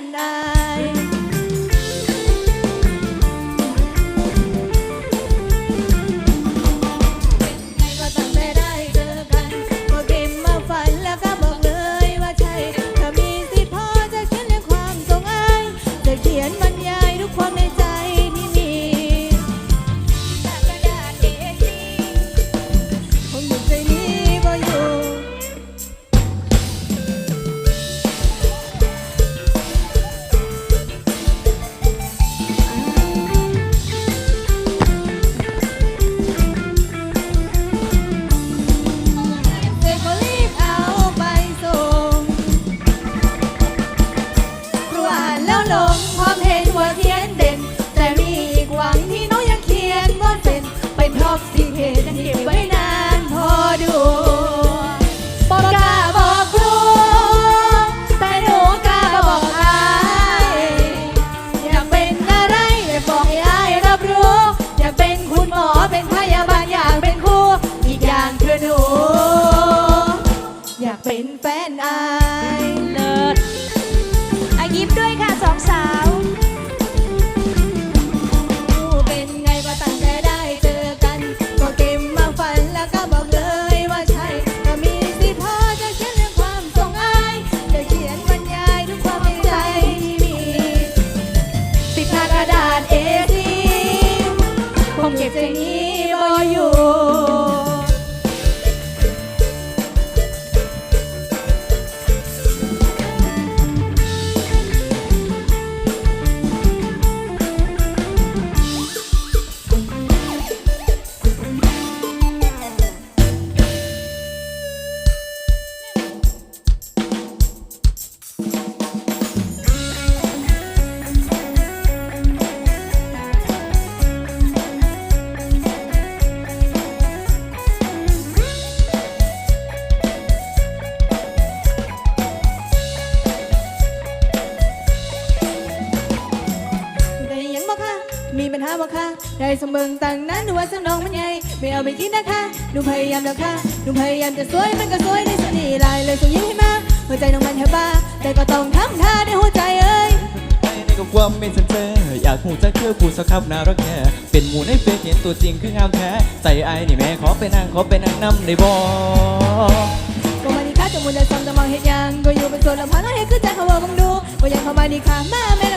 and I เป็นแฟนไอเลิศอายิ้มด้วยค่ะสองสาวเป็นไงก็ตั้งแต่ได้เจอกัน ก็เก็บมาฝันแล้วก็บอกเลยว่าใช่ก็มีสิพอจะเขียนเรื่องความทงอายจะเขียนบรรยายทุกความใจที่มีติดหน้ากระดาษเอทีคงเก็บใจนี้ ว่าค่ะได้สมเบิงตั้งนั้นดูว่าสนองมันใหญ่ไม่เอาไปคิดนะคะหนูพยายามแล้วค่ะหนูพยายามจะสวยมันก็สวยในสนีลายเลยส่งยิ้มให้มาหัวใจน้องมันแทบบ้าแต่ก็ต้องทำท่าในหัวใจเอ้ยไปในกับความไม่เซนเซอร์อยากหูจักเธอพูดสักคำน่ารักแค่เป็นหมูในเฟซเห็นตัวจริงคืองามแท้ใจไอ้ายนี่แม่ขอไปนั่งขอไปนั่งนำได้บ่ก็มาดีค่ะจะมุนได้ซ้ำจะมองเห็นยังก็อยู่เป็นส่วนลำพังแล้วเห็นคือใจเขาว่ามึงดูว่ายังเข้ามาดีค่ะมาแม่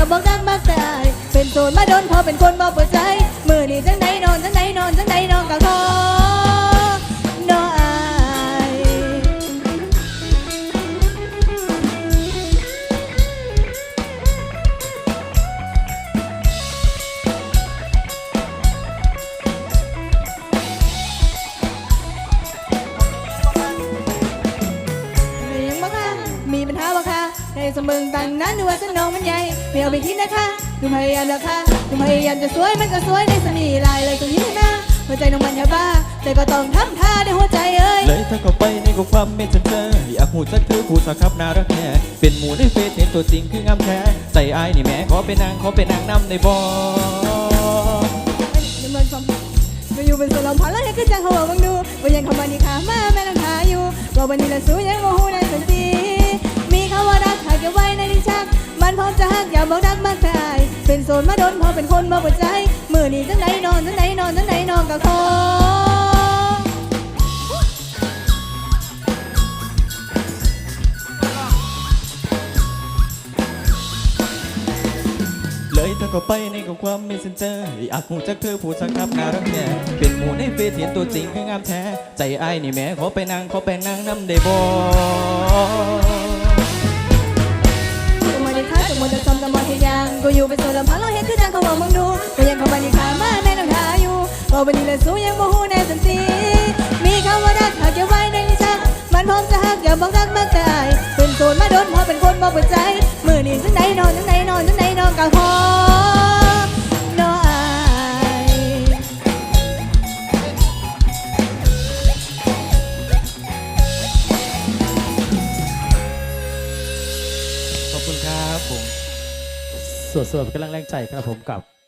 อมจะหักอย่าบอกรันมากแต่เป็นโสดมาโดนพอเป็นคนมาเปิดใจมือนี่จังไหนนอนจังไหนนอนจังไหนนอนกับทอง คะในสมบึงตั้งนั้นดูว่าสนองมันใหญ่ไม่เอาไปคิดนะคะดูพยายามแล้วค่ะดูพยายามจะสวยมันก็สวยในสนีลายเลยตรงนี้นะหัวใจน้องมันแค่บ้าแต่ก็ต้องทำท่าในหัวใจเอ้ยเลยเธอก็ไปในกับความไม่เซนเซอร์อยากหูจักเธอพูดสักคำน่ารักแค่เป็นหมูในเฟซเห็นตัวจริงคืองามแท้ใจไอ้ายนี่แม่ขอไปนั่งขอไปนั่งนำได้บ่นี่มันสมก็อยู่เป็นส่วนลำพังแล้วเห็นขึ้นจังเขาบอกมึงดูว่ายังเข้ามาดีค่ะมาแม่ลังทาอยู่ว่าวันนี้ละสู้ยังโมโหในสันติมีคำว่าไว้ในลิ้นชักมันพร้อมจะหักอย่าบอกรักมากแต่เป็นโซนมาโดนพอเป็นคนมาปิดใจมือนี่จังไหนนอนจังไหนนอนจังไหนนอนก็ขอเลยเธอก็ไปในกับความไม่เซนเซอร์อยากหูจักเธอพูดสักคำน่ารักแค่เป็นหมูในเฟซเห็นตัวจริงคืองามแท้ ใจไอ้ายนี่แม่ขอไปนั่งขอไปนั่งน้ำได้บ่ อยู่เป็นโซนลำพังเราเห็นคือจังเขาบอกมึงดูก็ยังเข้าไปดีค่ะมาแม่ต้องทาอยู่ว่าไปดีและสู้ยังโมโหในสันติมีคำว่ารักหากเก็บไว้ในลิ้นชักมันพร้อมจะหักอย่าบอกรักมาตายเป็นโซนมาโดนพอเป็นคนบอกหัวใจมือนี่จังไหนนอนจังไหนนอนจังไหนนอนก็ขอ ขอบคุณครับผมสวดๆเป็นกำลังแรงใจครับผมกับ